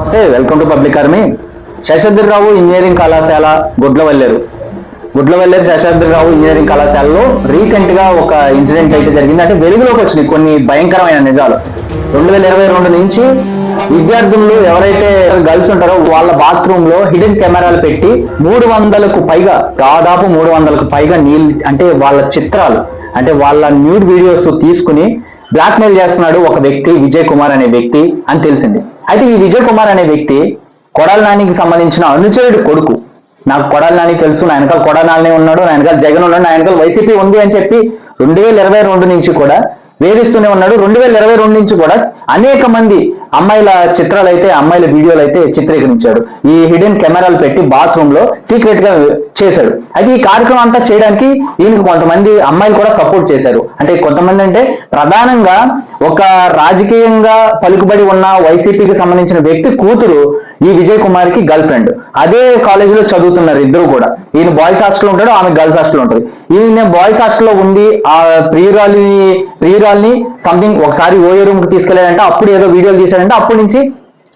నమస్తే welcome to public army Seshadrirao engineering కళాశాల Gudlavalleru Gudlavalleru Seshadrirao engineering కళాశాలలో రీసెంట్గా ఒక ఇన్సిడెంట్ అయితే జరిగింది. అంటే వెలుగులోకి వచ్చినాయి కొన్ని భయంకరమైన నిజాలు. రెండు వేల ఇరవై రెండు నుంచి విద్యార్థులు ఎవరైతే గర్ల్స్ ఉంటారో వాళ్ళ బాత్రూమ్లో హిడెన్ కెమెరాలు పెట్టి మూడు వందలకు పైగా దాదాపు మూడు వందలకు పైగా నీళ్ళు అంటే వాళ్ళ చిత్రాలు అంటే వాళ్ళ న్యూడ్ వీడియోస్ తీసుకుని బ్లాక్మెయిల్ చేస్తున్నాడు ఒక వ్యక్తి విజయ్ కుమార్ అనే వ్యక్తి అని తెలిసింది. అయితే ఈ విజయ్ కుమార్ అనే వ్యక్తి కొడాల నానికి సంబంధించిన అనుచరుడు కొడుకు. నాకు కొడాల నాని తెలుసు నా వెనకాల కొడాల నాని ఉన్నాడు నా వెనకాల జగన్ ఉన్నాడు నా వెనకాల వైసీపీ ఉంది అని చెప్పి రెండు వేల ఇరవై రెండు నుంచి కూడా వేధిస్తూనే ఉన్నాడు. రెండు వేల ఇరవై రెండు నుంచి కూడా అనేక మంది అమ్మాయిల చిత్రాలు అయితే అమ్మాయిల వీడియోలు అయితే చిత్రీకరించాడు. ఈ హిడెన్ కెమెరాలు పెట్టి బాత్రూమ్లో సీక్రెట్గా చేశాడు. అయితే ఈ కార్యక్రమం అంతా చేయడానికి ఈయనకు కొంతమంది అమ్మాయిలు కూడా సపోర్ట్ చేశారు. అంటే కొంతమంది అంటే ప్రధానంగా ఒక రాజకీయంగా పలుకుబడి ఉన్న వైసీపీకి సంబంధించిన వ్యక్తి కూతురు ఈ విజయ్ కుమార్కి గర్ల్ ఫ్రెండ్. అదే కాలేజీలో చదువుతున్నారు ఇద్దరు కూడా. ఈయన బాయ్స్ హాస్టల్ ఉంటాడు ఆమె గర్ల్స్ హాస్టల్ ఉంటుంది. ఈయన బాయ్స్ హాస్టల్లో ఉండి ఆ ప్రియురాలి ప్రియురాల్ని సంథింగ్ ఒకసారి ఓయో రూమ్కి తీసుకెళ్ళాడంటే అప్పుడు ఏదో వీడియోలు తీశాడంటే అప్పటి నుంచి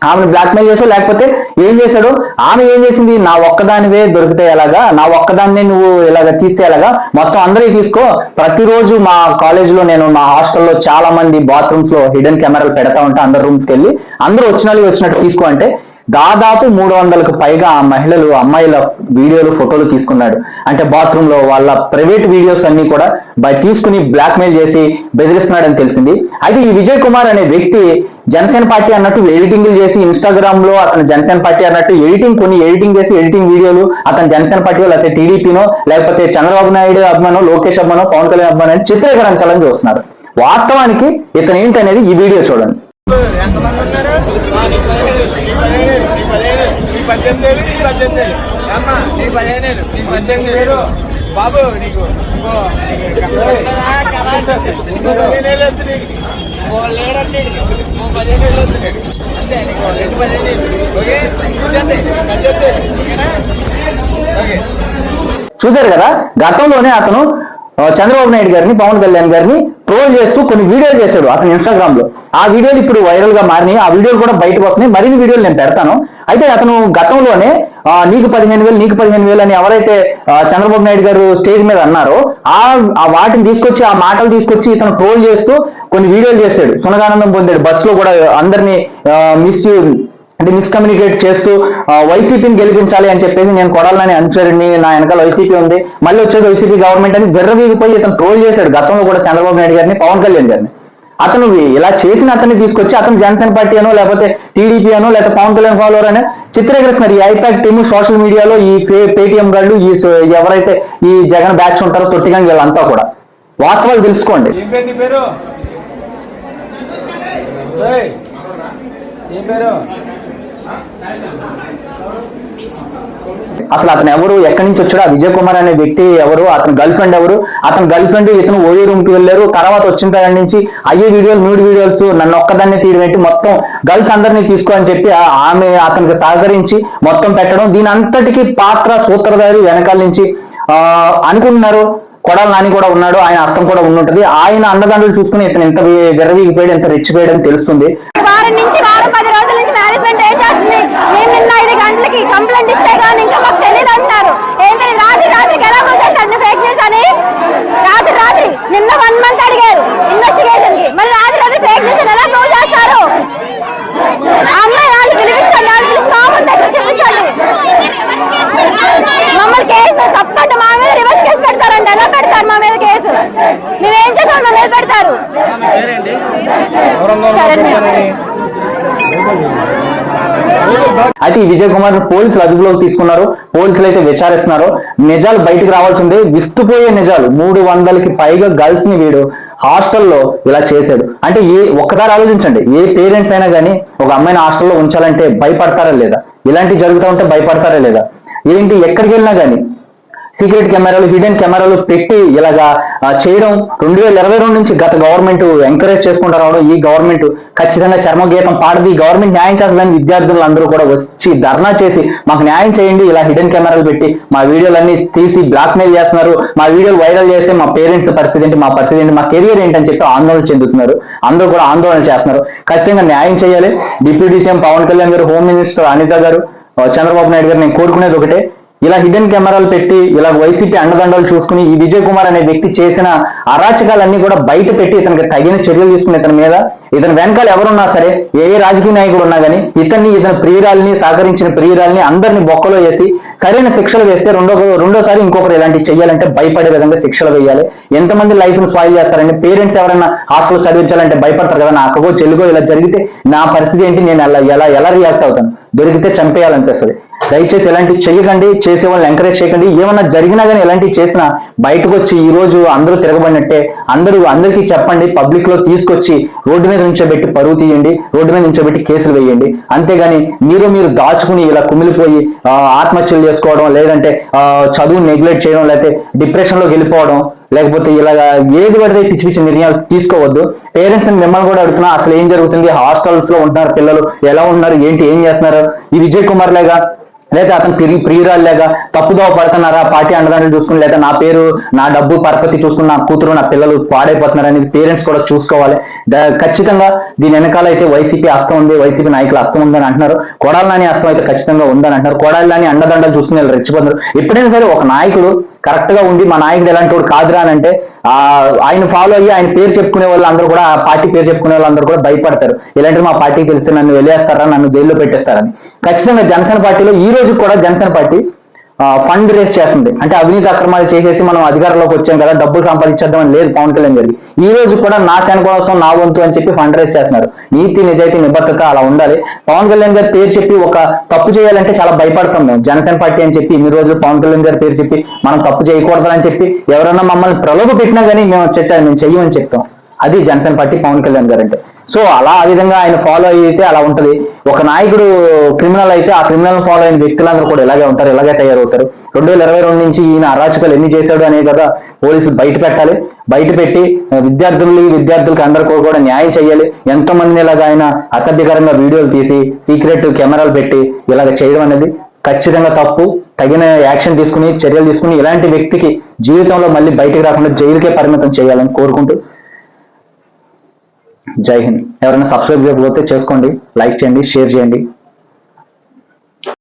ఆమెను బ్లాక్మెయిల్ చేసో లేకపోతే ఏం చేశాడు? ఆమె ఏం చేసింది? నా ఒక్కదానివే దొరికితే ఎలాగా? నా ఒక్కదాన్నే నువ్వు ఇలాగ తీస్తే ఎలాగా? మొత్తం అందరివి తీసుకో. ప్రతిరోజు మా కాలేజీలో నేను మా హాస్టల్లో చాలా మంది బాత్రూమ్స్లో హిడెన్ కెమెరాలు పెడతా ఉంటా. అందరు రూమ్స్కి వెళ్ళి. అందరూ వచ్చిన వాళ్ళు వచ్చినట్టు తీసుకో అంటే దాదాపు మూడు వందలకు పైగా ఆ మహిళలు అమ్మాయిల వీడియోలు ఫోటోలు తీసుకున్నాడు. అంటే బాత్రూమ్లో వాళ్ళ ప్రైవేట్ వీడియోస్ అన్ని కూడా బయ- తీసుకుని బ్లాక్మెయిల్ చేసి బెదిరిస్తున్నాడని తెలిసింది. అయితే ఈ విజయ్ కుమార్ అనే వ్యక్తి జనసేన పార్టీ అన్నట్టు ఎడిటింగ్లు చేసి ఇన్స్టాగ్రామ్లో అతను జనసేన పార్టీ అన్నట్టు ఎడిటింగ్ కొన్ని ఎడిటింగ్ చేసి ఎడిటింగ్ వీడియోలు అతను జనసేన పార్టీ లేకపోతే టీడీపీనో లేకపోతే చంద్రబాబు నాయుడు అభిమానో లోకేష్ అభిమానో పవన్ కళ్యాణ్ అభిమానో చిత్రీకరించాలని చూస్తున్నారు. వాస్తవానికి ఇతను ఏంటనేది ఈ వీడియో చూడండి. ఎంతమంది ఉన్నారు? నీ పదిహేను నీ పదిహేను నీ పదిహేను నీ పద్దెనిమిది నీ పద్దెనిమిది అమ్మ నీ పదిహేను నీ పద్దెనిమిది బాబు నీకు పదిహేను వస్తుంది పదిహేను వస్తుంది అంతే నీకు రెండు పదిహేను ఓకే? పద్దెనిమిది ఓకేనా? ఓకే. చూశారు కదా? గతంలోనే అతను చంద్రబాబు నాయుడు గారిని పవన్ కళ్యాణ్ గారిని ట్రోల్ చేస్తూ కొన్ని వీడియోలు చేశాడు అతను ఇన్స్టాగ్రామ్లో. ఆ వీడియోలు ఇప్పుడు వైరల్గా మారినాయి. ఆ వీడియోలు కూడా బయటకు వస్తున్నాయి. మరిన్ని వీడియోలు నేను పెడతాను. అయితే అతను గతంలోనే నీకు పదిహేను వేలు నీకు పదిహేను వేలు అని ఎవరైతే చంద్రబాబు నాయుడు గారు స్టేజ్ మీద అన్నారో ఆ ఆ వాటిని తీసుకొచ్చి ఆ మాటలు తీసుకొచ్చి ఇతను ట్రోల్ చేస్తూ కొన్ని వీడియోలు చేశాడు. సునగానందం పొందాడు. బస్సులో కూడా అందరినీ మిస్ అంటే మిస్కమ్యూనికేట్ చేస్తూ వైసీపీని గెలిపించాలి అని చెప్పేసి నేను కొడాలని అనుచరుడిని నా వెనకాల వైసీపీ ఉంది. మళ్ళీ వచ్చేది వైసీపీ గవర్నమెంట్ అని విర్రవీగిపోయి ఇతను ట్రోల్ చేశాడు. గతంలో కూడా చంద్రబాబు నాయుడు గారిని పవన్ కళ్యాణ్ గారిని. అతను ఇలా చేసిన అతన్ని తీసుకొచ్చి అతను జనసేన పార్టీ అనో లేకపోతే టీడీపీ అనో లేకపోతే పవన్ కళ్యాణ్ ఫాలోవర్ అని చిత్రీకరిస్తున్నారు. ఈ ఐపాక్ టీమ్ సోషల్ మీడియాలో ఈ పేటిఎం గాళ్ళు ఈ ఎవరైతే ఈ జగన్ బ్యాచ్ ఉంటారో తొట్టిగా వీళ్ళంతా కూడా. వాస్తవాలు తెలుసుకోండి. ఏం పేరు? అసలు అతను ఎవరు? ఎక్కడి నుంచి వచ్చాడు? ఆ విజయ్ కుమార్ అనే వ్యక్తి ఎవరు? అతని గర్ల్ ఫ్రెండ్ ఎవరు? అతని గర్ల్ ఫ్రెండ్ ఇతను ఓయో రూమ్కి వెళ్ళారు. తర్వాత వచ్చిన కాడి నుంచి అయ్యే వీడియోలు న్యూడ్ వీడియోస్ నన్ను ఒక్కదాన్ని తీయడం మొత్తం గర్ల్స్ అందరినీ తీసుకో అని చెప్పి ఆమె అతనికి సహకరించి మొత్తం పెట్టడం. దీని అంతటికి పాత్ర సూత్రధారి వెనకాల నుంచి ఆ అనుకుంటున్నారు. కొడాల నాని కూడా ఉన్నాడు ఆయన అస్తం కూడా ఉండుంటది. ఆయన అండదండలు చూసుకుని ఇతను ఎంత విర్రవీగిపోయాడు ఎంత రెచ్చిపోయాడు అని తెలుస్తుంది. వారం నుంచి వారం పది రోజుల నుంచి మేనేజ్మెంట్ ఏం చేస్తుంది మేము నిన్న ఐదు గంటలకి కంప్లైంట్ ఇస్తే కానీ ఇంకా మాకు తెలియదు అంటున్నారు ఏంటని రాత్రి రాత్రికి ఎలా పోసేస్తాడు ఫేక్ న్యూస్ అని రాత్రి రాత్రి నిన్న వన్ మంత్ అడిగారు ఇన్వెస్టిగేషన్కి మరి రాత్రి రాత్రి ఫేక్ న్యూస్ ఎలా ప్రూవ్ చేస్తారు ఆ అమ్మాయి వాళ్ళు పిలిపించండి వాళ్ళు పిలిచి మా ముందు దగ్గర చెప్పించండి మమ్మల్ని కేసు తప్పంటే మా మీద రివర్స్ కేసు పెడతారండి ఎలా పెడతారు మా మీద కేసు మేమేం చేసాం మా మీద పెడతారు శరణ్య అయితే ఈ విజయ్ కుమార్ పోలీసులు అదుపులోకి తీసుకున్నారు. పోలీసులు అయితే విచారిస్తున్నారు. నిజాలు బయటకు రావాల్సి ఉంది. విస్తుపోయే నిజాలు. మూడు వందలకి పైగా గర్ల్స్ని వీడు హాస్టల్లో ఇలా చేశాడు. అంటే ఏ ఒక్కసారి ఆలోచించండి. ఏ పేరెంట్స్ అయినా కానీ ఒక అమ్మాయిని హాస్టల్లో ఉంచాలంటే భయపడతారా లేదా? ఇలాంటివి జరుగుతూ ఉంటే భయపడతారా లేదా? ఏంటి? ఎక్కడికి వెళ్ళినా కానీ సీక్రెట్ కెమెరాలు హిడెన్ కెమెరాలు పెట్టి ఇలాగా చేయడం రెండు వేల ఇరవై రెండు నుంచి గత గవర్నమెంట్ ఎంకరేజ్ చేసుకుంటూ రావడం ఈ గవర్నమెంట్ ఖచ్చితంగా చర్మగీతం పాడది. ఈ గవర్నమెంట్ న్యాయం చేస్తుందని విద్యార్థులు అందరూ కూడా వచ్చి ధర్నా చేసి మాకు న్యాయం చేయండి ఇలా హిడెన్ కెమెరాలు పెట్టి మా వీడియోలన్నీ తీసి బ్లాక్ మెయిల్ చేస్తున్నారు. మా వీడియోలు వైరల్ చేస్తే మా పేరెంట్స్ పరిస్థితి ఏంటి మా పరిస్థితి ఏంటి మా కెరియర్ ఏంటని చెప్పి ఆందోళన చెందుతున్నారు. అందరూ కూడా ఆందోళన చేస్తున్నారు. ఖచ్చితంగా న్యాయం చేయాలి. డిప్యూటీ సీఎం పవన్ కళ్యాణ్ గారు హోమ్ మినిస్టర్ అనిత గారు చంద్రబాబు నాయుడు గారు నేను కోరుకునేది ఒకటే. ఇలా హిడెన్ కెమెరాలు పెట్టి ఇలా వైసీపీ అండదండలు చూసుకుని ఈ విజయ్ కుమార్ అనే వ్యక్తి చేసిన అరాచకాలన్నీ కూడా బయట పెట్టి ఇతనికి తగిన చర్యలు తీసుకుని ఇతని మీద ఇతని వెనకాల ఎవరున్నా సరే ఏ రాజకీయ నాయకుడు ఉన్నా కానీ ఇతన్ని ఇతని ప్రియురాల్ని సహకరించిన ప్రియురాల్ని అందరిని బొక్కలో వేసి సరైన శిక్షలు వేస్తే రెండో రెండోసారి ఇంకొకరు ఇలాంటివి చేయాలంటే భయపడే విధంగా శిక్షలు వేయాలి. ఎంతమంది లైఫ్ని స్పాయిల్ చేస్తారని పేరెంట్స్ ఎవరైనా హాస్టల్ చదివించాలంటే భయపడతారు కదా? నా అక్కగో చెల్లిగో ఇలా జరిగితే నా పరిస్థితి ఏంటి? నేను ఎలా ఎలా ఎలా రియాక్ట్ అవుతాను? దొరికితే చంపేయాలనిపిస్తుంది. దయచేసి ఇలాంటివి చేయకండి చేసే వాళ్ళని ఎంకరేజ్ చేయకండి. ఏమన్నా జరిగినా కానీ ఇలాంటివి చేసినా బయటకు వచ్చి ఈ రోజు అందరూ తిరగబడినట్టే అందరూ అందరికీ చెప్పండి పబ్లిక్లో తీసుకొచ్చి రోడ్డు మీద నుంచోబెట్టి పరువు తీయండి రోడ్డు మీద నుంచోబెట్టి కేసులు వేయండి. అంతేగాని మీరు మీరు దాచుకుని ఇలా కుమిలిపోయి ఆత్మహత్యలు చేసుకోవడం లేదంటే చదువు నెగ్లెక్ట్ చేయడం లేకపోతే డిప్రెషన్లోకి వెళ్ళిపోవడం లేకపోతే ఇలాగా ఏది పడితే పిచ్చి పిచ్చి నిర్ణయాలు తీసుకోవద్దు. పేరెంట్స్ మిమ్మల్ని కూడా అడుగుతున్నా అసలు ఏం జరుగుతుంది? హాస్టల్స్లో ఉంటున్నారు పిల్లలు ఎలా ఉన్నారు? ఏంటి? ఏం చేస్తున్నారు? ఈ విజయ్ కుమార్ లాగా లేదా అతను ప్రి ప్రియురాలు లేక తప్పుదోవ పడుతున్నారా? పార్టీ అండదండలు చూసుకుని లేదా నా పేరు నా డబ్బు పరపతి చూసుకుని నా కూతురు నా పిల్లలు పాడైపోతున్నారు అనేది పేరెంట్స్ కూడా చూసుకోవాలి. ఖచ్చితంగా దీని వెనకాల అయితే వైసీపీ హస్తం ఉంది వైసీపీ నాయకులు హస్తం ఉందని అంటున్నారు. కొడాలని హస్తం అయితే ఖచ్చితంగా ఉందని అంటున్నారు. కొడాలని అండదండలు చూసుకుని వాళ్ళు రెచ్చిపోతున్నారు. ఎప్పుడైనా సరే ఒక నాయకుడు కరెక్ట్గా ఉండి మా నాయకుడు ఎలాంటి వాడు కాదురా అని అంటే ఆ ఆయన ఫాలో అయ్యి ఆయన పేరు చెప్పుకునే వాళ్ళు అందరూ కూడా ఆ పార్టీ పేరు చెప్పుకునే వాళ్ళు అందరూ కూడా భయపడతారు. ఇలాంటి మా పార్టీకి తెలిస్తే నన్ను వెళ్ళేస్తారా నన్ను జైల్లో పెట్టేస్తారని. ఖచ్చితంగా జనసేన పార్టీలో ఈ రోజు కూడా జనసేన పార్టీ ఫండ్ రేస్ చేస్తుంది. అంటే అవినీతి అక్రమాలు చేసేసి మనం అధికారంలోకి వచ్చాం కదా డబ్బులు సంపాదించేద్దామని లేదు పవన్ కళ్యాణ్ గారికి. ఈ రోజు కూడా నా శాన కోసం నా వంతు అని చెప్పి ఫండ్ రేస్ చేస్తున్నారు. నీతి నిజాయితీ నిబద్ధత అలా ఉండాలి. పవన్ కళ్యాణ్ గారి పేరు చెప్పి ఒక తప్పు చేయాలంటే చాలా భయపడతాం మేము. జనసేన పార్టీ అని చెప్పి ఇన్ని రోజులు పవన్ కళ్యాణ్ గారి పేరు చెప్పి మనం తప్పు చేయకూడదని చెప్పి ఎవరైనా మమ్మల్ని ప్రలోభ పెట్టినా కానీ మేము చర్చ మేము చెయ్యమని చెప్తాం. అది జనసేన పార్టీ పవన్ కళ్యాణ్ గారు అంటే సో అలా ఆ విధంగా ఆయన ఫాలో అయితే అలా ఉంటది. ఒక నాయకుడు క్రిమినల్ అయితే ఆ క్రిమినల్ ఫాలో అయిన వ్యక్తులందరూ కూడా ఇలాగే ఉంటారు ఇలాగే తయారవుతారు. రెండు వేల ఇరవై రెండు నుంచి ఈయన అరాచకాలు ఎన్ని చేశాడు అనే కదా పోలీసులు బయట పెట్టాలి. బయట పెట్టి ఆ, విద్యార్థులు విద్యార్థులకు అందరికీ కూడా న్యాయం చేయాలి ఎంతో మందిని ఇలాగ ఆయన అసభ్యకరంగా వీడియోలు తీసి సీక్రెట్ కెమెరాలు పెట్టి ఇలాగ చేయడం అనేది ఖచ్చితంగా తప్పు. తగిన యాక్షన్ తీసుకుని చర్యలు తీసుకుని ఇలాంటి వ్యక్తికి జీవితంలో మళ్ళీ బయటకు రాకుండా జైలుకే పరిమితం చేయాలని కోరుకుంటూ జై హింద్. ఎవరైనా సబ్స్క్రైబ్ చేయకపోతే చేసుకోండి లైక్ చేయండి షేర్ చేయండి.